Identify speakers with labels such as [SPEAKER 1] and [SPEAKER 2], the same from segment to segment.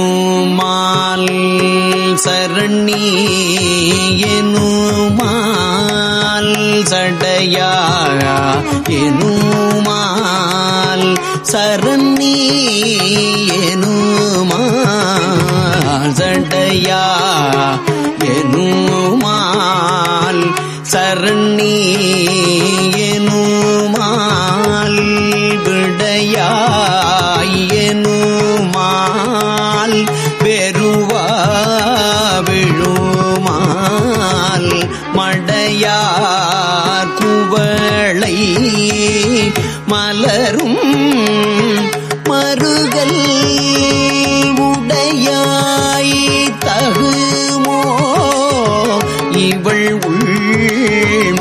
[SPEAKER 1] சடையாயனுமால் சரணி எனுமால் சடையா எனுமால் சரணி எனுமால் சடையா இவள் உள்மெலிவே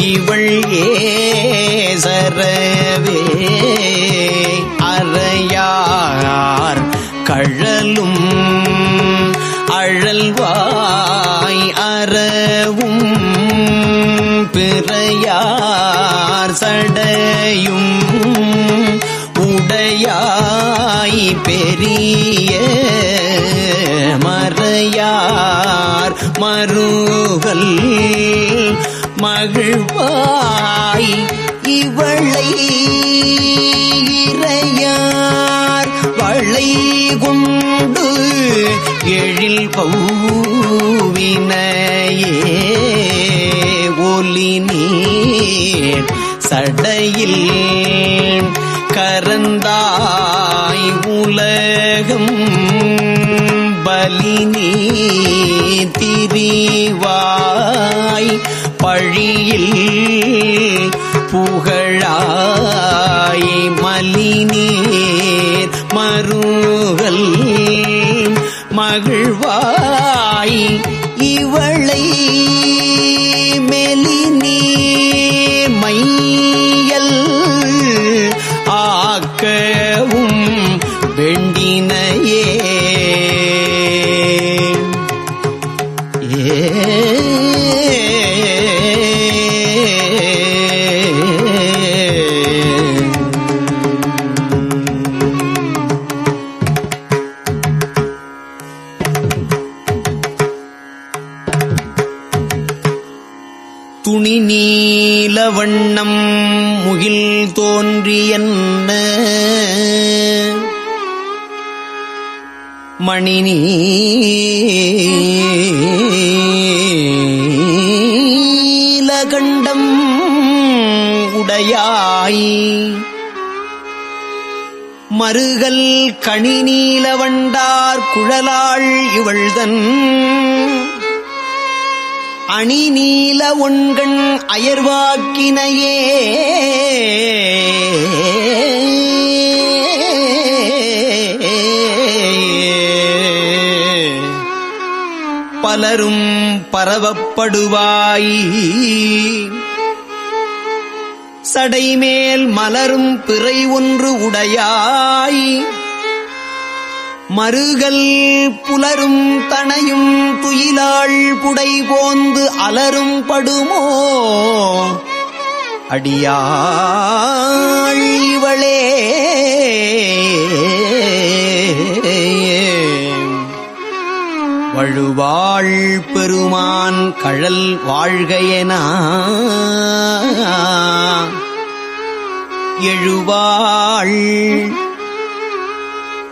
[SPEAKER 1] இவள் ஏசரவே அறையார் கழலும் அழல்வாய் அறவும் பிறையார் சடையும் உடையாய் பெரிய மறையார் மருகல் எழில் பௌவினையே ஒலி நீர் சடையில் கரந்தாய் உலகம் பலி திரிவாய் பழியில் புகழாய் மலினீர் மருகல் மகிழ்வாய். இவளை மே துணி நீல வண்ணம் முகில் தோன்றியன்ன? மணினி நீலகண்டம் உடையாய். மருகல் கணி நீலவண்டார் குழலாள் இவள்தன் அணி நீல ஒண்கண் அயர்வாக்கினையே. பலரும் பரவப்படுவாய். சடைமேல் மலரும் பிறை ஒன்று உடையாய். மருகல் புலரும் தனையும் துயிலாள் புடை போந்து அலரும் படுமோ? அடியாள் இவளே. வழுவாள் பெருமான் கழல் வாழ்கையனா. எழுவாள்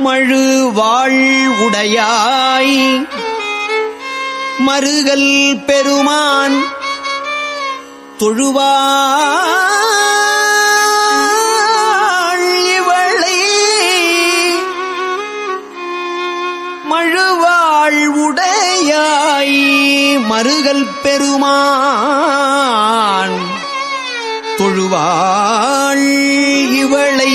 [SPEAKER 1] மழு வாழ்வுடையாய். மருகல் பெருமான் தொழுவாள் இவளை. மழுவாள் உடையாய் மருகல் பெருமான் தொழுவாள் இவளை.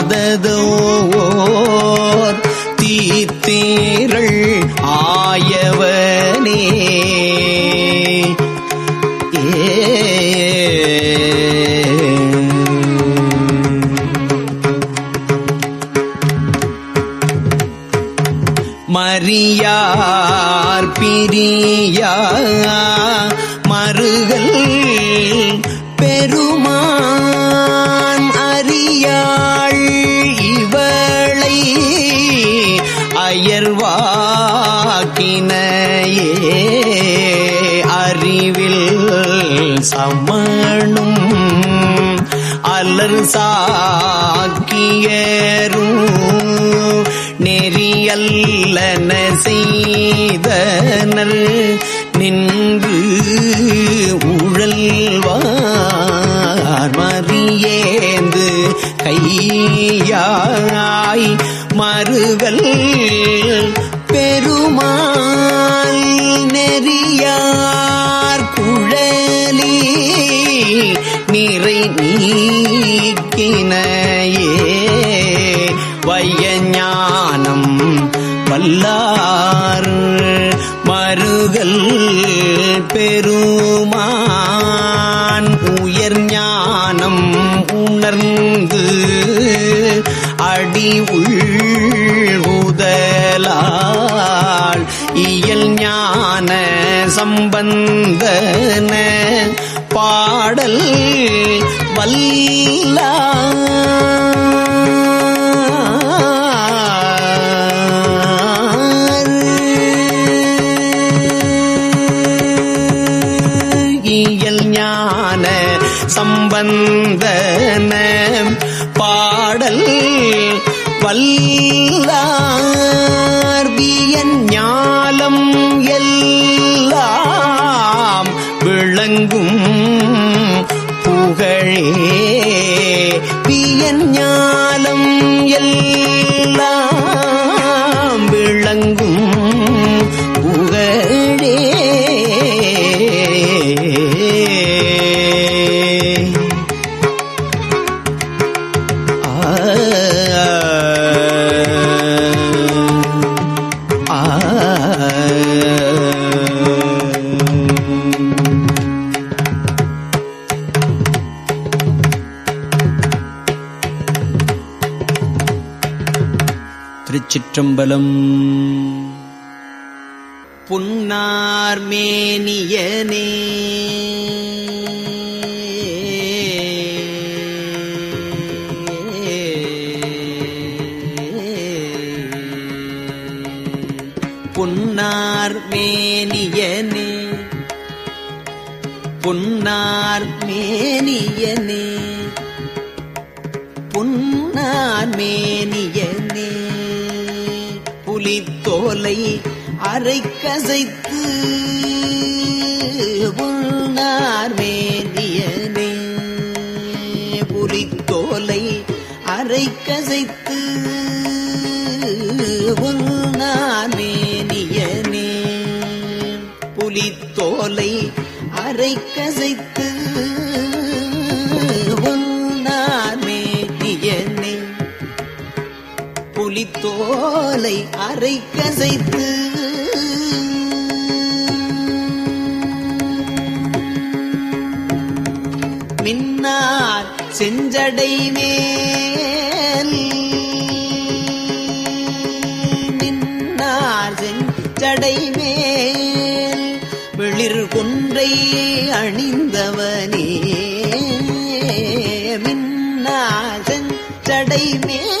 [SPEAKER 1] பிரியார் பிரியா கையாய் மறுகள் பெருமாள் நெறியார் குழலி நிறை நீக்கினையே. வையஞானம் வல்லார் மறுகள் பெரும் அடி இயல் ஞான சம்பந்தன பாடல் வல்ல இயல் ஞான சம்பந்தன பாடல் பல்லார்பியன் ஞாலம் எல்லாம் விளங்கும் புகழே. திருச்சிற்றம்பலம் புன்னார்மேனியனே புன்னார்மேனியனே புன்னார்மேனியனே புன்னார்மே தோலை அரை கசைத்து பொன்னார் மேனியனே. புலித்தோலை அரை கசைத்து பொன்னார் மேனியனே. புலித்தோலை அரை கசைத்து புலித்தோலை அரை கசைத்து. மின்னார் செஞ்சடை மேல். மின்னார் செஞ்சடை மேல். வெளிர் கொன்றை அணிந்தவனே. மின்னார் செஞ்சடை மேல்.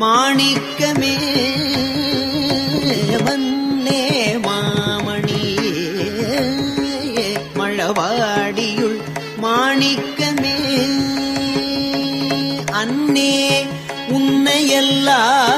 [SPEAKER 1] மாணிக்கமே மன்னே மாமணியே மழவாடியுள் மாணிக்கமே. அன்னே உன்னையெல்லாம்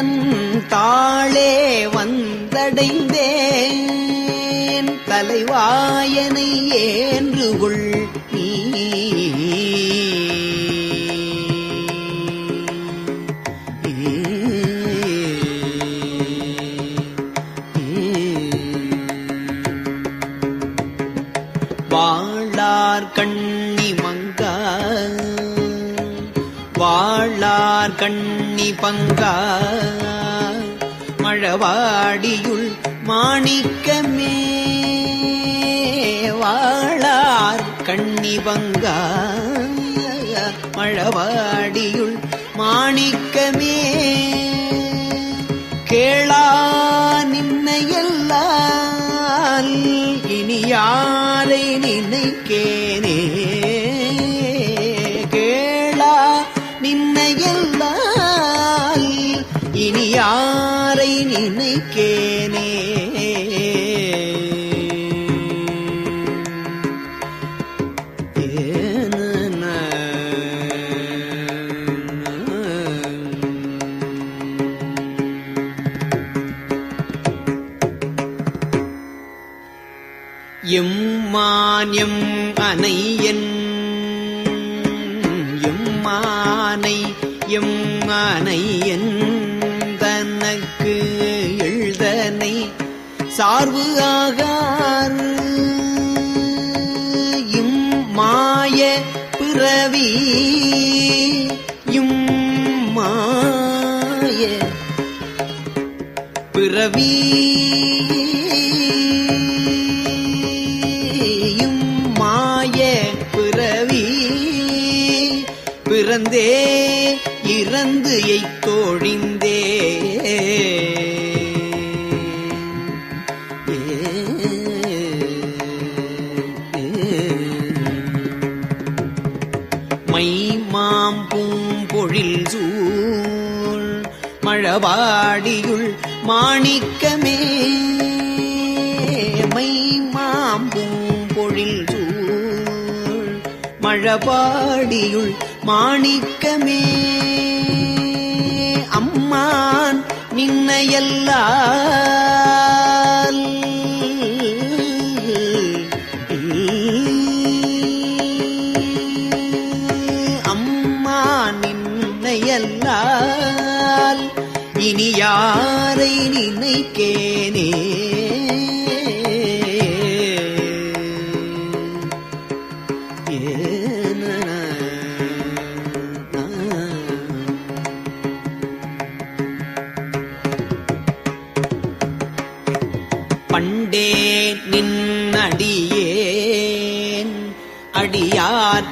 [SPEAKER 1] தன் தாளே வந்தடைந்தேன். தலைவாயனை ஏன்றுகொள் நீ. வாழார் கண்ணி மங்கா. வாழார் கண்ணி பங்கா. வாடியுள் மாணிக்கமே. வாழார் கண்ணிவங்கா. மழவாடியுள் மாணிக்கமே. கேளா நின்னையல்லால் இனி யாரை நினைக்கேனே. எம்மான்யம் அனையன் எம்மானை எம்மானையன் தனக்கு எழுதனை. சார்பு ஆகார் இம் மாய பிறவி. இம் மாய பிறவி. இறந்தே இறந்து எய்தோழிந்தே. மை மாம் பூம்பொழில் சூழ் மழவாடியுள் மாணிக்கமே. மை மாம் பூம்பொழில் சூழ் மழபாடியுள் மாணிக்கமே. அம்மான் நின்னையல்லா அம்மா நின்னையல்லால். இனி யாரை நினைக்கே?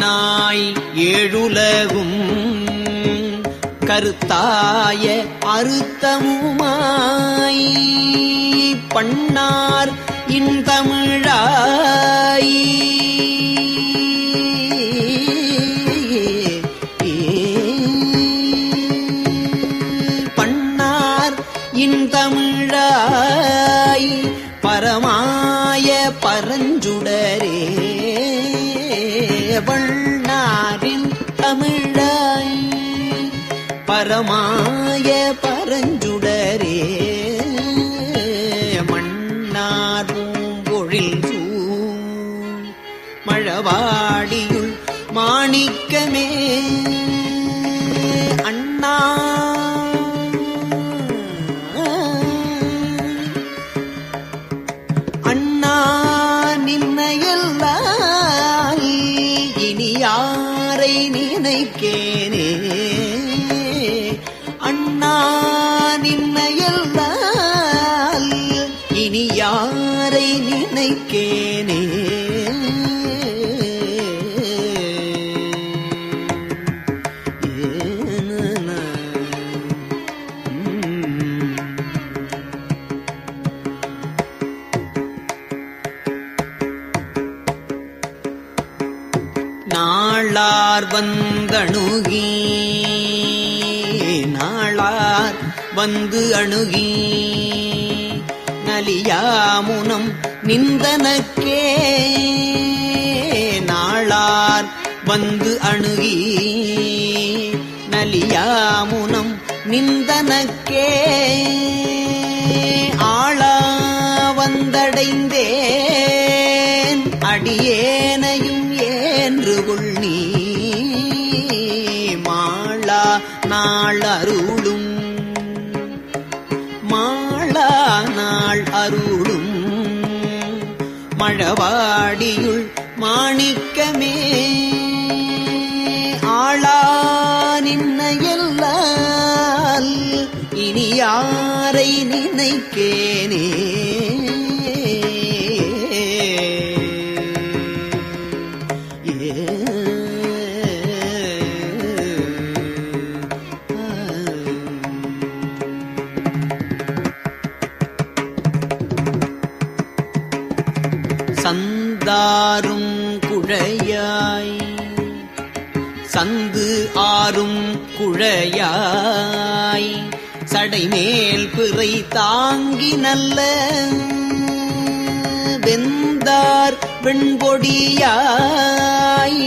[SPEAKER 1] கண்ணாய் ஏழுலகும் கருத்தாய அறுத்தமுமாய் பண்ணார் இன் தமிழாயி. மரஞ்சுடரே மன்னார் பூம்பொழில் சூழ் மழவாடியுள் மாணிக்கமே. நாளார் வந்தணுகி நாளார் வந்து அணுகி நலியாமுனம் நிந்தனக்கே நாளார் வந்து அணுகி நலியாமுனம் நிந்தனக்கே ஆளா வந்தடைந்தே வாடியுள் மாணிக்கமே. ஆளா நின்னையல்லால் இனி யாரை நினைக்கேனே. வெண்பொடியாய்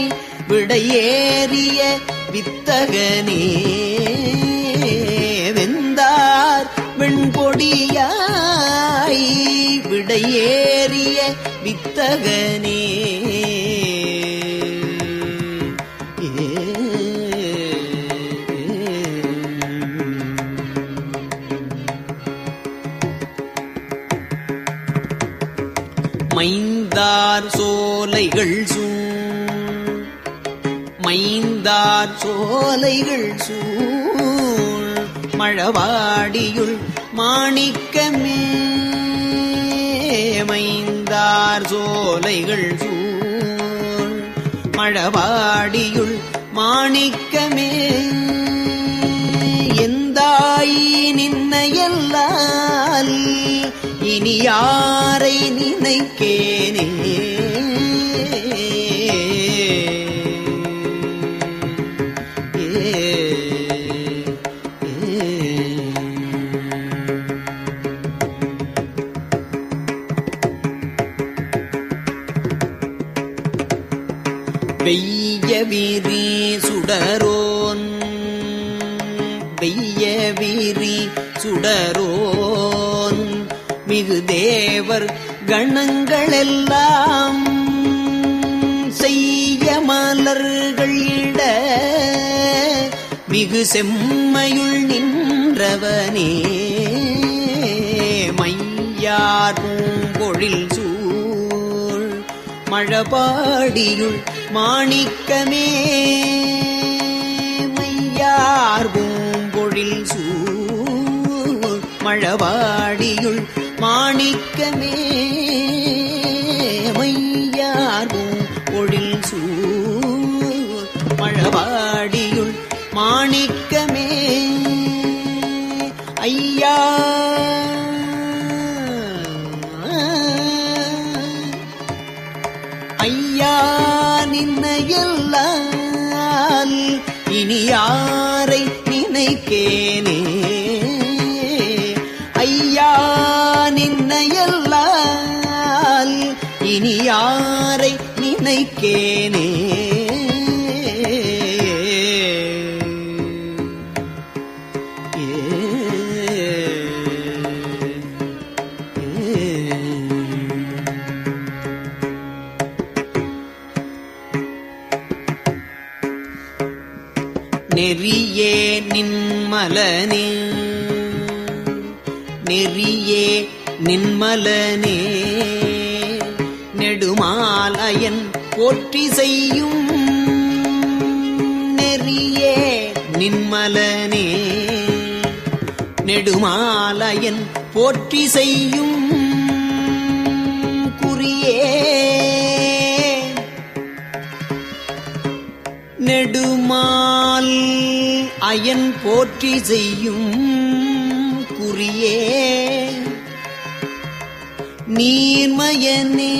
[SPEAKER 1] விடையேறிய வித்தகனே வெந்தார் வெண்பொடியாய் விடையேறிய வித்தகனே. மைந்தார் சோ சோலைகள் சூழ் மைந்தார் சோலைகள் சூழ் மழவாடியுள் மாணிக்கமே. மைந்தார் சோலைகள் சூழ் மழவாடியுள் மாணிக்கமே. எந்தாய் நின்னையல்லால் இனி யாரை நீ விரி சுடரோன். வெய்ய விரி சுடரோன். மிகு தேவர் கணங்களெல்லாம் செய்ய மலர்கள் மிகு செம்மையுள் நின்றவனே. மையார் பொழில் சூழ் மழபாடியுள் மாணிக்கமே மையார் பூம்பொழில் சூழ் மழவாடியுள் மாணிக்கமே மையார் பூம்பொழில் சூழ் மழவாடியுள் மாணிக்க யாரை நினைக்கேனே? ஐயா நின்னையல்லால் இனி யாரை நினைக்கேனே? நெறியே நின்மலனே. நெறியே நின்மலனே. நெடுமாலயன் போற்றி செய்யும் நெறியே நின்மலனே. நெடுமாலயன் போற்றி செய்யும் குறியே. நெடுமால் அயன் போற்றி செய்யும் குறியே. நீர்மயனே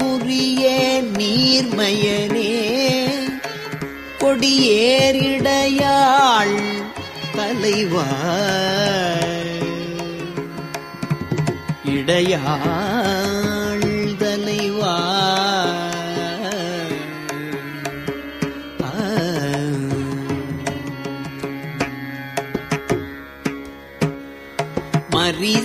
[SPEAKER 1] குறியே நீர்மயனே கொடியேறிடையாள் தலைவா இடையா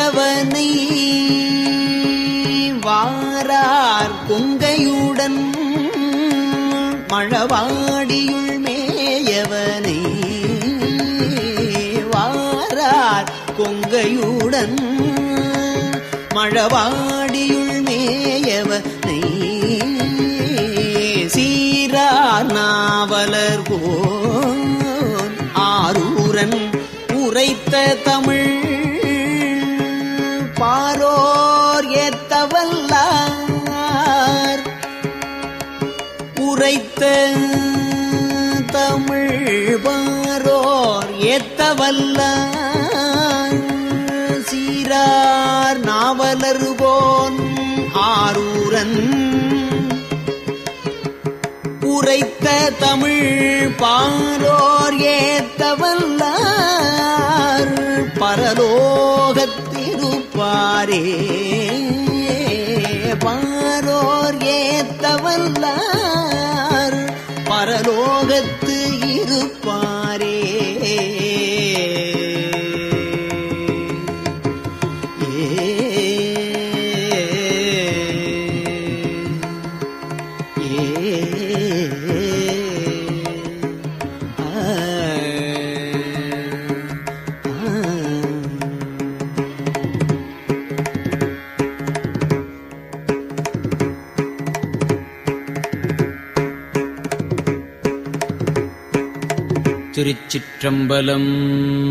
[SPEAKER 1] தொட்டவனை வாரார் கொங்கையுடன் மழவாடியுள் மேயவனை வாரார் கொங்கையுடன் மழவாடியுள் மேயவனை சீரார் நாவலர் போன் ஆரூரன் உரைத்த தமிழ் தமிழ் பாரோர் ஏத்தவல்லார் சீரார் நாவலருவோன் ஆரூரன். உரைத்த தமிழ் பாரோர் ஏத்தவல்லார் பரலோகத்திருப்பாரே பாரோர் ஏத்தவல்லார் லோகத்து இருப்பான்.
[SPEAKER 2] चम्बलम्।